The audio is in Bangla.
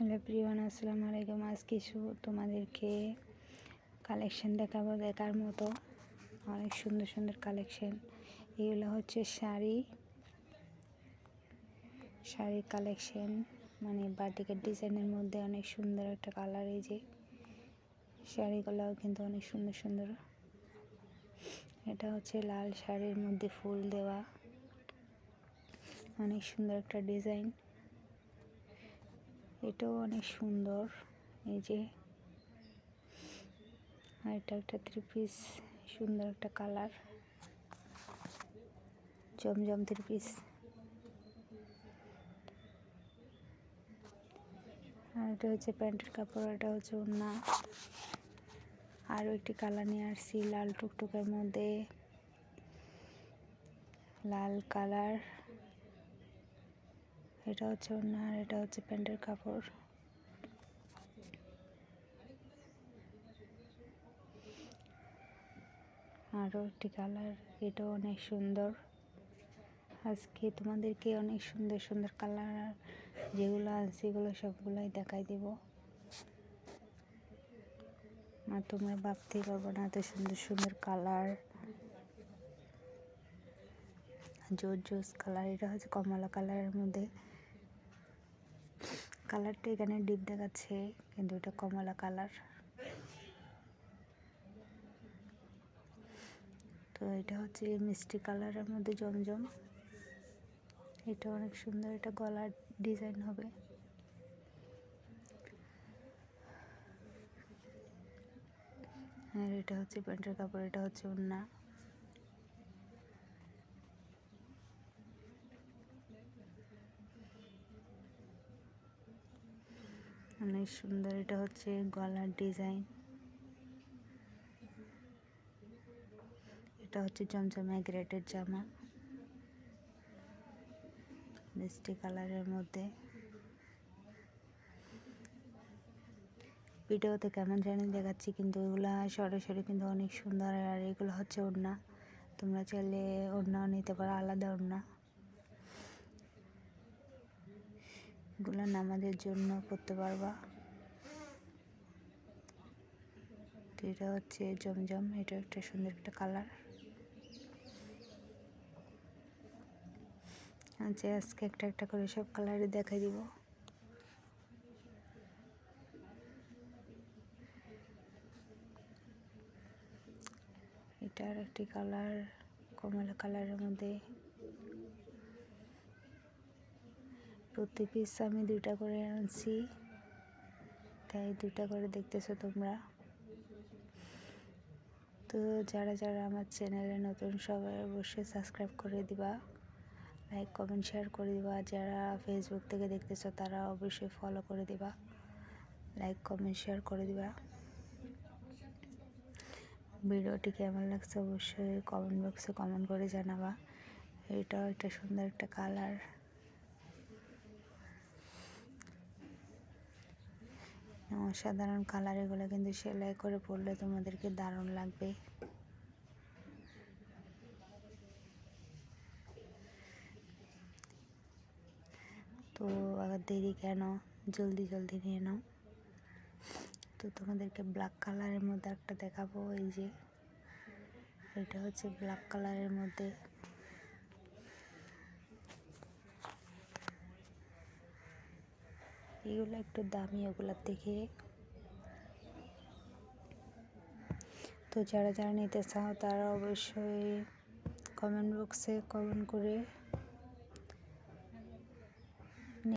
হ্যালো প্রিয়ান আসসালামু আলাইকুম। আজ কিছু তোমাদেরকে কালেকশন দেখাবো দেখার মতো। অনেক সুন্দর সুন্দর কালেকশন। এগুলো হচ্ছে শাড়ি। শাড়ির কালেকশন। মানে বাটিকের ডিজাইনের মধ্যে অনেক সুন্দর একটা কালার এই যে। শাড়িগুলোও কিন্তু অনেক সুন্দর সুন্দর। এটা হচ্ছে লাল শাড়ির মধ্যে ফুল দেওয়া। অনেক সুন্দর একটা ডিজাইন। এটাও অনেক সুন্দর। এই যে এটা একটা থ্রি পিস সুন্দর একটা কালার জমজম থ্রি পিস আর এটা হচ্ছে প্যান্টের কাপড়, এটা হচ্ছে ওড়না। আরও একটি কালার নিয়ে আসছি, লাল টুকটুকের মধ্যে। লাল কালার এটা হচ্ছে ওড়না আর এটা হচ্ছে প্যান্টের কাপড়। আরও একটি কালার, এটাও অনেক সুন্দর। আজকে তোমাদেরকে অনেক সুন্দর সুন্দর কালার আর যেগুলো আছে সেগুলো সবগুলোই দেখাই দেব। আর তোমরা ভাবতেই পারব না এত সুন্দর সুন্দর কালার। জোর জোস কালার, এটা হচ্ছে কমলা কালারের মধ্যে। কালারটা এখানে ডিপ দেখাচ্ছে, কিন্তু এটা কমলা কালার। তো এটা হচ্ছে মিষ্টি কালারের মধ্যে জমজম। এটা অনেক সুন্দর, এটা গলার ডিজাইন হবে। আর এটা হচ্ছে প্যান্টের কাপড়, এটা হচ্ছে ওড়না। অনেক সুন্দর, এটা হচ্ছে গলার ডিজাইন। এটা হচ্ছে জমজমা গ্রেটের জামা। মিষ্টি কালারের মধ্যে। ভিডিওতে কেমন জানি দেখাচ্ছি, কিন্তু এগুলা সরাসরি কিন্তু অনেক সুন্দর আর এগুলো হচ্ছে ওড়না। তোমরা চাইলে ওড়নাও নিতে পারো, আলাদা ওড়না। এগুলো নামাজের জন্য করতে পারবা। এটা হচ্ছে জমজম, এটা একটা সুন্দর একটা কালার আচ্ছা আজকে একটা একটা করে সব কালারে দেখাই দিব। এটার একটি কালার কমলা কালারের মধ্যে প্রতি পিস আমি দুইটা করে আনছি। তাই দুইটা করে দেখতেছো তোমরা। তো যারা যারা আমার চ্যানেলে নতুন, সবাই অবশ্যই সাবস্ক্রাইব করে দিবা। লাইক কমেন্ট শেয়ার করে দিবা। যারা ফেসবুক থেকে দেখতেছো, তারা অবশ্যই ফলো করে দিবা। লাইক কমেন্ট শেয়ার করে দিবা। ভিডিওটি কেমন লাগছে অবশ্যই কমেন্ট বক্সে কমেন্ট করে জানাবা। এটাও একটা সুন্দর একটা কালার অসাধারণ কালার এগুলো কিন্তু সেলাই করে পরলে তোমাদেরকে দারুণ লাগবে। তো আবার দেরি কেন? জলদি জলদি নিয়ে নাও। তো তোমাদেরকে ব্ল্যাক কালারের মধ্যে একটা দেখাবো, এই যে। এটা হচ্ছে ব্ল্যাক কালারের মধ্যে। এগুলো একটু দামি ওগুলোর থেকে তো যারা যারা নিতে চাও তারা অবশ্যই কমেন্ট বক্সে কমেন্ট করে